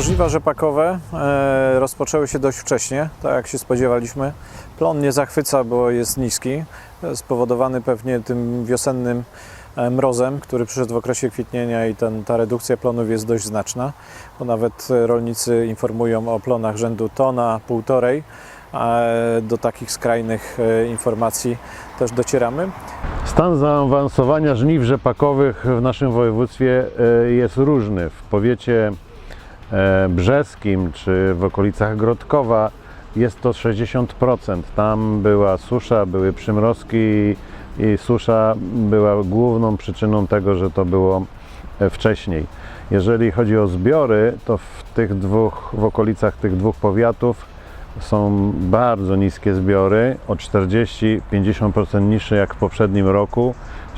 Żniwa rzepakowe e, rozpoczęły się dość wcześnie, tak jak się spodziewaliśmy. Plon nie zachwyca, bo jest niski, e, spowodowany pewnie tym wiosennym e, mrozem, który przyszedł w okresie kwitnienia i ten, ta redukcja plonów jest dość znaczna, bo nawet rolnicy informują o plonach rzędu tona, półtorej, a do takich skrajnych informacji też docieramy. Stan zaawansowania żniw rzepakowych w naszym województwie jest różny. W powiecie brzeskim czy w okolicach Grodkowa jest to 60%. Tam była susza, były przymrozki i susza była główną przyczyną tego, że to było e, wcześniej. Jeżeli chodzi o zbiory, to w tych dwóch, w okolicach tych dwóch powiatów są bardzo niskie zbiory, o 40-50% niższe jak w poprzednim roku.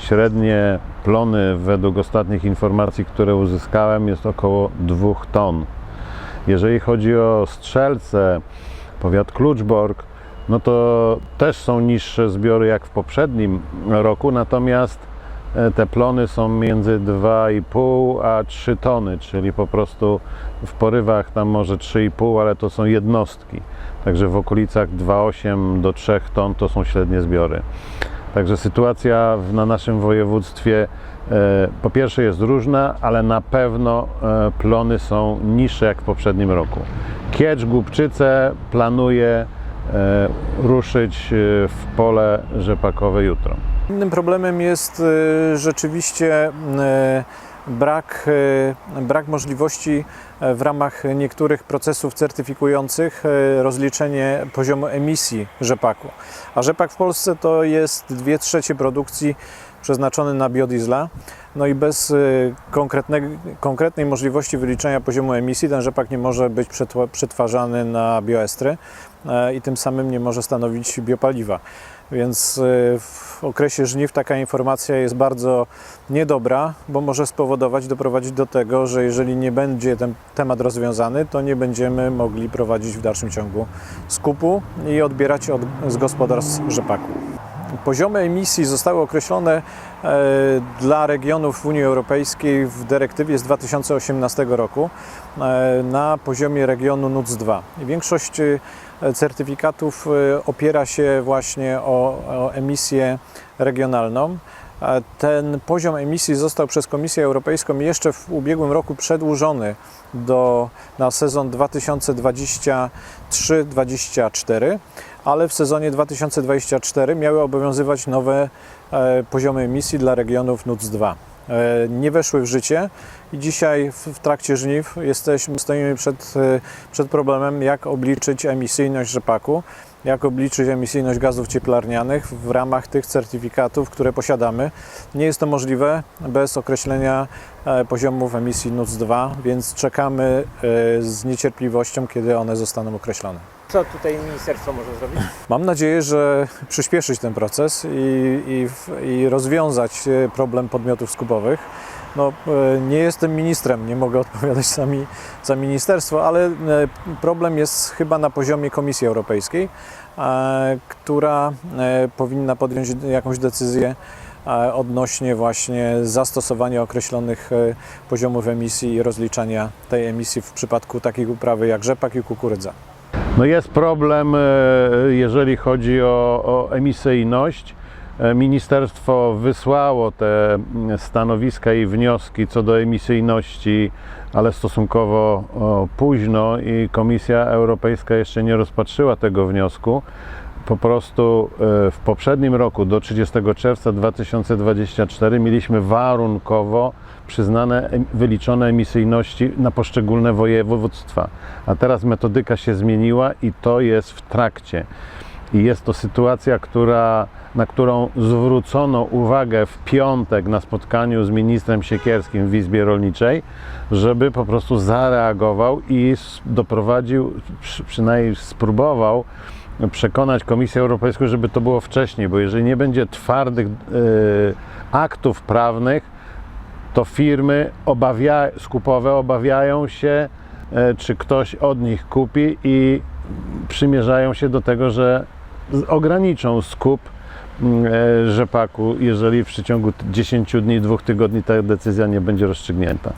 Średnie plony według ostatnich informacji, które uzyskałem, jest około 2 ton. Jeżeli chodzi o strzelce, powiat Kluczbork, no to też są niższe zbiory jak w poprzednim roku, natomiast e, te plony są między 2,5 a 3 tony, czyli po prostu w porywach tam może 3,5, ale to są jednostki. Także w okolicach 2,8 do 3 ton to są średnie zbiory. Także sytuacja na naszym województwie e, po pierwsze jest różna, ale na pewno e, plony są niższe jak w poprzednim roku. Kiecz, Głubczyce planuje e, ruszyć w pole rzepakowe jutro. Innym problemem jest rzeczywiście brak, y, brak możliwości y, w ramach niektórych procesów certyfikujących y, rozliczenie poziomu emisji rzepaku. A rzepak w Polsce to jest 2 trzecie produkcji przeznaczony na biodiesla. No i bez konkretnej możliwości wyliczenia poziomu emisji ten rzepak nie może być przetwarzany na bioestry e, i tym samym nie może stanowić biopaliwa. Więc y, w okresie żniw taka informacja jest bardzo niedobra, bo może spowodować, doprowadzić do tego, że jeżeli nie będzie ten temat rozwiązany, to nie będziemy mogli prowadzić w dalszym ciągu skupu i odbierać od, z gospodarstw rzepaku. Poziomy emisji zostały określone e, dla regionów Unii Europejskiej w dyrektywie z 2018 roku e, na poziomie regionu NUC 2. I Większość e, certyfikatów opiera się właśnie o, o emisję regionalną. Ten poziom emisji został przez Komisję Europejską jeszcze w ubiegłym roku przedłużony do, na sezon 2023-2024, ale w sezonie 2024 miały obowiązywać nowe e, poziomy emisji dla regionów NUC 2. E, Nie weszły w życie i dzisiaj w, trakcie żniw jesteśmy, stoimy przed, e, przed problemem, jak obliczyć emisyjność rzepaku, jak obliczyć emisyjność gazów cieplarnianych w ramach tych certyfikatów, które posiadamy. Nie jest to możliwe bez określenia poziomów emisji NUC 2, więc czekamy z niecierpliwością, kiedy one zostaną określone. Co tutaj ministerstwo może zrobić? Mam nadzieję, że przyspieszyć ten proces i, i, i rozwiązać e, problem podmiotów skupowych. No, e, nie jestem ministrem, nie mogę odpowiadać sami za ministerstwo, ale e, problem jest chyba na poziomie Komisji Europejskiej, która powinna podjąć jakąś decyzję odnośnie właśnie zastosowania określonych poziomów emisji i rozliczania tej emisji w przypadku takich uprawy jak rzepak i kukurydza. No jest problem, e, jeżeli chodzi o, o emisyjność. E, Ministerstwo wysłało te mm, stanowiska i wnioski co do emisyjności, ale stosunkowo późno i Komisja Europejska jeszcze nie rozpatrzyła tego wniosku. Po prostu e, w poprzednim roku do 30 czerwca 2024 mieliśmy warunkowo przyznane wyliczone emisyjności na poszczególne województwa. A teraz metodyka się zmieniła i to jest w trakcie. I jest to sytuacja, która, na którą zwrócono uwagę w piątek na spotkaniu z ministrem Siekierskim w Izbie Rolniczej, żeby po prostu zareagował i doprowadził, przy- przynajmniej spróbował przekonać Komisję Europejską, żeby to było wcześniej, bo jeżeli nie będzie twardych e, aktów prawnych, to firmy obawia, skupowe obawiają się, e, czy ktoś od nich kupi i przymierzają się do tego, że ograniczą skup e, rzepaku, jeżeli w przeciągu 10 dni, dwóch tygodni ta decyzja nie będzie rozstrzygnięta.